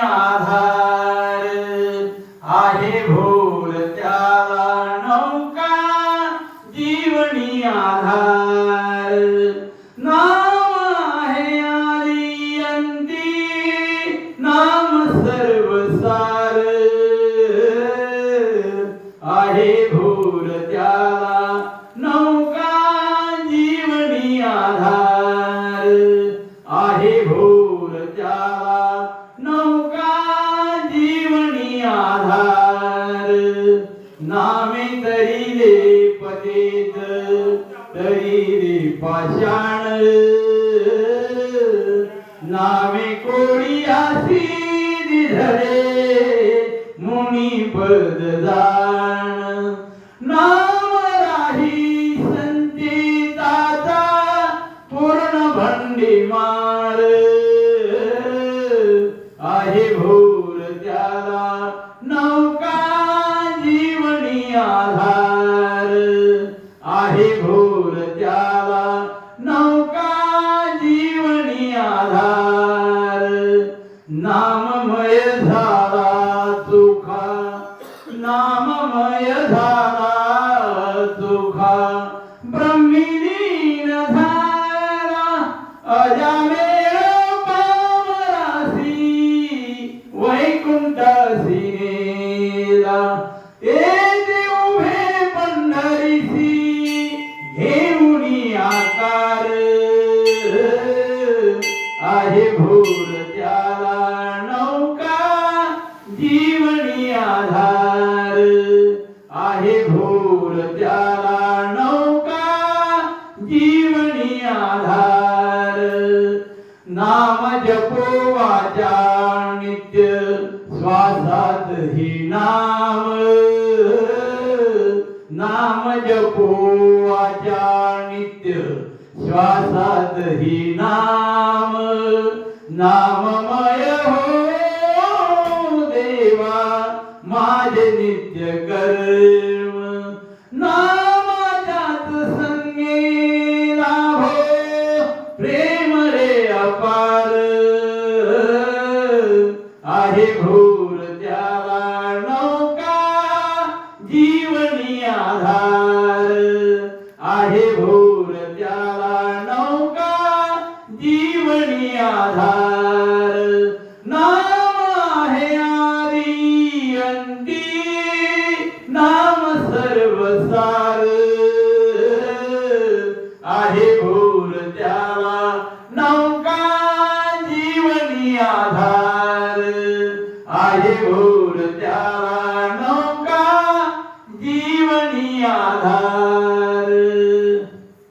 আধার। नामे तरी रे पतेत तरी रे पाषाण. नामे कोणी आसी धरे मुनी पद जाण नाम राही संचिताचा पूर्ण भंडी मार. आहे भोर त्याला नाव नाममय झाला तुखा नाममय झाला तुखा ब्रह्मिलीन झाला अजामेळ पावरासी वैकुंठासी नेला येथे उभे पंढरीसी घेऊनी आकार आहे भूर जीवनी आधार आहे भोर त्याला नौका जीवनी आधार. नाम जपो वाचा नित्य श्वासात ही नाम. नाम जपो वाचा नित्य श्वासात ही नाम. नाममय नित्य कर्म नामात संगे लाभो प्रेम रे अपार. आहे भूर त्याला नौका जीवनी आधार. आहे भूर त्याला नौका जीवनी आधार.